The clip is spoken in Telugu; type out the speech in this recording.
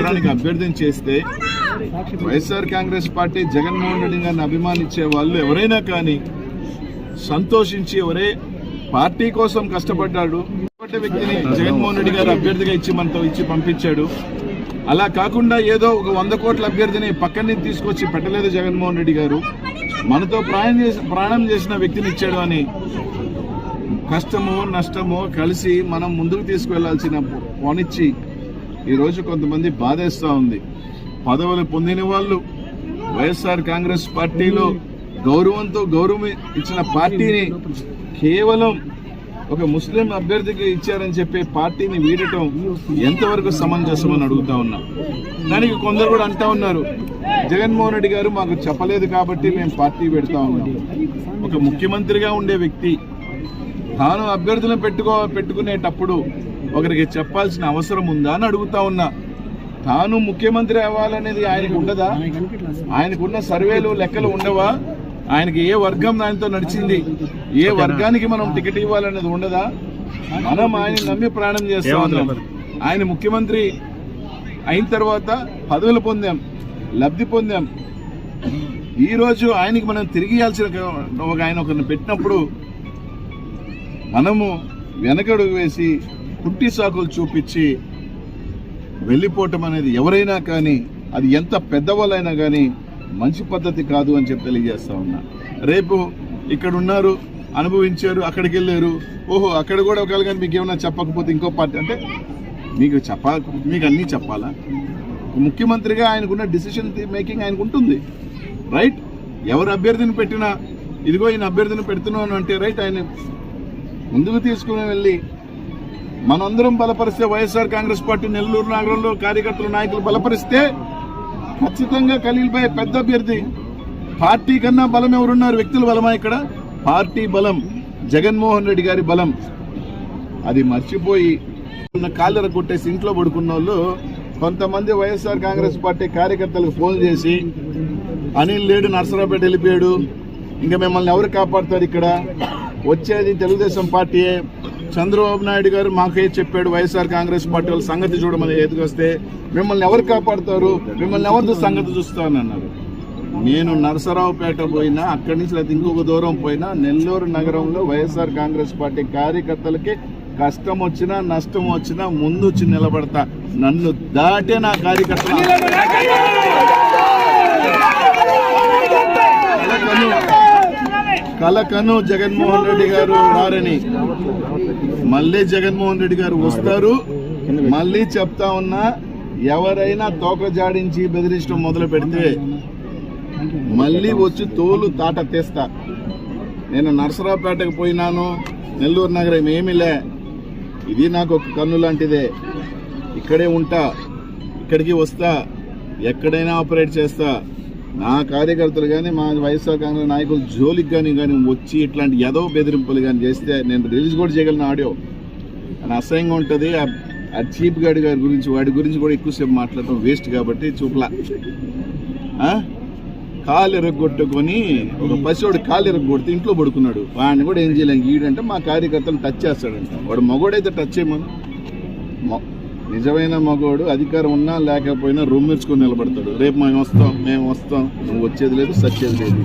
నగరానికి అభ్యర్థన చేస్తే వైఎస్ఆర్ కాంగ్రెస్ పార్టీ జగన్మోహన్ రెడ్డి గారిని అభిమానించే వాళ్ళు ఎవరైనా కానీ సంతోషించి ఎవరే పార్టీ కోసం కష్టపడ్డాడు. వ్యక్తిని జగన్మోహన్ రెడ్డి గారు అభ్యర్థిగా ఇచ్చి మనతో ఇచ్చి పంపించాడు. అలా కాకుండా ఏదో ఒక వంద కోట్ల అభ్యర్థిని పక్కన నుంచి తీసుకొచ్చి పెట్టలేదు జగన్మోహన్ రెడ్డి గారు. మనతో ప్రయాణం చేసి ప్రయాణం చేసిన వ్యక్తిని ఇచ్చాడు అని కష్టమో నష్టమో కలిసి మనం ముందుకు తీసుకువెళ్ళాల్సిన పోనిచ్చి ఈరోజు కొంతమంది బాధేస్తూ ఉంది. పదవులు పొందిన వాళ్ళు వైఎస్ఆర్ కాంగ్రెస్ పార్టీలో గౌరవంతో గౌరవం ఇచ్చిన పార్టీని కేవలం ఒక ముస్లిం అభ్యర్థికి ఇచ్చారని చెప్పే పార్టీని వీడటం ఎంతవరకు సమంజసం అని అడుగుతా ఉన్నా. దానికి కొందరు కూడా అంటా ఉన్నారు జగన్మోహన్ రెడ్డి గారు మాకు చెప్పలేదు కాబట్టి మేము పార్టీ పెడతా ఉన్నాం. ఒక ముఖ్యమంత్రిగా ఉండే వ్యక్తి తాను అభ్యర్థులను పెట్టుకో పెట్టుకునేటప్పుడు ఒకరికి చెప్పాల్సిన అవసరం ఉందా అని అడుగుతా ఉన్నా. తాను ముఖ్యమంత్రి అవ్వాలనేది ఆయనకు ఉండదా? ఆయనకున్న సర్వేలు లెక్కలు ఉండవా? ఆయనకి ఏ వర్గం ఆయనతో నడిచింది? ఏ వర్గానికి మనం టికెట్ ఇవ్వాలనేది ఉండదా? మనం ఆయన నమ్మి ప్రాణం చేస్తా ఉన్నాం. ఆయన ముఖ్యమంత్రి అయిన తర్వాత పదవులు పొందాం లబ్ధి పొందాం. ఈ రోజు ఆయనకి మనం తిరిగి ఇవ్వాల్సిన ఒక ఆయన ఒకరిని పెట్టినప్పుడు మనము వెనకడుగు వేసి కుట్టి సాకులు చూపించి వెళ్ళిపోవటం అనేది ఎవరైనా కానీ అది ఎంత పెద్దవాళ్ళైనా కానీ మంచి పద్ధతి కాదు అని చెప్పి తెలియజేస్తా ఉన్నా. రేపు ఇక్కడ ఉన్నారు అనుభవించారు అక్కడికి వెళ్ళారు ఓహో అక్కడ కూడా ఒకవేళ కానీ మీకు ఏమైనా చెప్పకపోతే ఇంకో పార్టీ అంటే మీకు చెప్ప మీకు అన్నీ చెప్పాలా? ముఖ్యమంత్రిగా ఆయనకున్న డిసిషన్ మేకింగ్ ఆయనకు ఉంటుంది రైట్ ఎవరు అభ్యర్థిని పెట్టినా ఇదిగో ఈయన అభ్యర్థిని పెడుతున్నాను అంటే రైట్ ఆయన ముందుకు తీసుకుని వెళ్ళి మనందరం బలపరిస్తే వైఎస్ఆర్ కాంగ్రెస్ పార్టీ నెల్లూరు నగరంలో కార్యకర్తలు నాయకులు బలపరిస్తే ఖచ్చితంగా ఖలీల్పై పెద్ద అభ్యర్థి. పార్టీ కన్నా బలం ఎవరున్నారు? వ్యక్తుల బలమా ఇక్కడ? పార్టీ బలం. జగన్మోహన్ రెడ్డి గారి బలం. అది మర్చిపోయి ఉన్న కాళ్ళర కొట్టేసి ఇంట్లో పడుకున్న వాళ్ళు కొంతమంది వైఎస్ఆర్ కాంగ్రెస్ పార్టీ కార్యకర్తలకు ఫోన్ చేసి అనిల్ లేడు నర్సరావుపేట వెళ్ళిపోయాడు. ఇంకా మిమ్మల్ని ఎవరు కాపాడుతారు ఇక్కడ? వచ్చేది తెలుగుదేశం పార్టీయే. చంద్రబాబు నాయుడు గారు మాకే చెప్పాడు వైఎస్ఆర్ కాంగ్రెస్ పార్టీ వాళ్ళ సంగతి చూడమని ఎదుకొస్తే మిమ్మల్ని ఎవరు కాపాడుతారు? మిమ్మల్ని ఎవరితో సంగతి చూస్తానన్నారు నేను నరసరావుపేట పోయినా అక్కడి నుంచి లేదా ఇంకొక దూరం పోయినా నెల్లూరు నగరంలో వైఎస్ఆర్ కాంగ్రెస్ పార్టీ కార్యకర్తలకి కష్టం వచ్చినా నష్టం వచ్చినా ముందు వచ్చి నిలబడతా. నన్ను దాటే నా కార్యకర్తలు. కలకను జగన్మోహన్ రెడ్డి గారు రారని. మళ్ళీ జగన్మోహన్ రెడ్డి గారు వస్తారు. మళ్ళీ చెప్తా ఉన్నా ఎవరైనా తోక జాడించి బెదిరించడం మొదలు పెడితే మళ్ళీ వచ్చి తోలు తాట తీస్తా. నేను నర్సరావుపేటకు పోయినాను నెల్లూరు నగరం ఏమిలే ఇది నాకు ఒక కన్ను లాంటిదే. ఇక్కడే ఉంటా ఇక్కడికి వస్తా ఎక్కడైనా ఆపరేట్ చేస్తా. నా కార్యకర్తలు కానీ మా వైఎస్ఆర్ కాంగ్రెస్ నాయకులు జోలికి కానీ కానీ వచ్చి ఇట్లాంటి ఎదవ బెదిరింపులు కానీ చేస్తే నేను రిలీజ్ కూడా చేయగలను ఆడియో. అని అసహ్యంగా ఉంటుంది. ఆ- చీప్ గాడి గారి గురించి వాడి గురించి కూడా ఎక్కువసేపు మాట్లాడటం వేస్ట్ కాబట్టి చూపలా. కాలు ఎరగొట్టుకొని ఒక పసివాడు కాలు ఎరగొడితే ఇంట్లో పడుకున్నాడు. వాడిని కూడా ఏం చేయలేం. ఈడంటే మా కార్యకర్తలు టచ్ చేస్తాడంట. వాడు మగోడైతే టచ్ చేయమను. మొ- నిజమైన మగోడు అధికారం ఉన్నా లేకపోయినా రొమ్మిర్చుకొని నిలబడతాడు. రేపు మేము వస్తాం మేము వస్తాం. నువ్వు వచ్చేది లేదు సచ్చేది లేదు.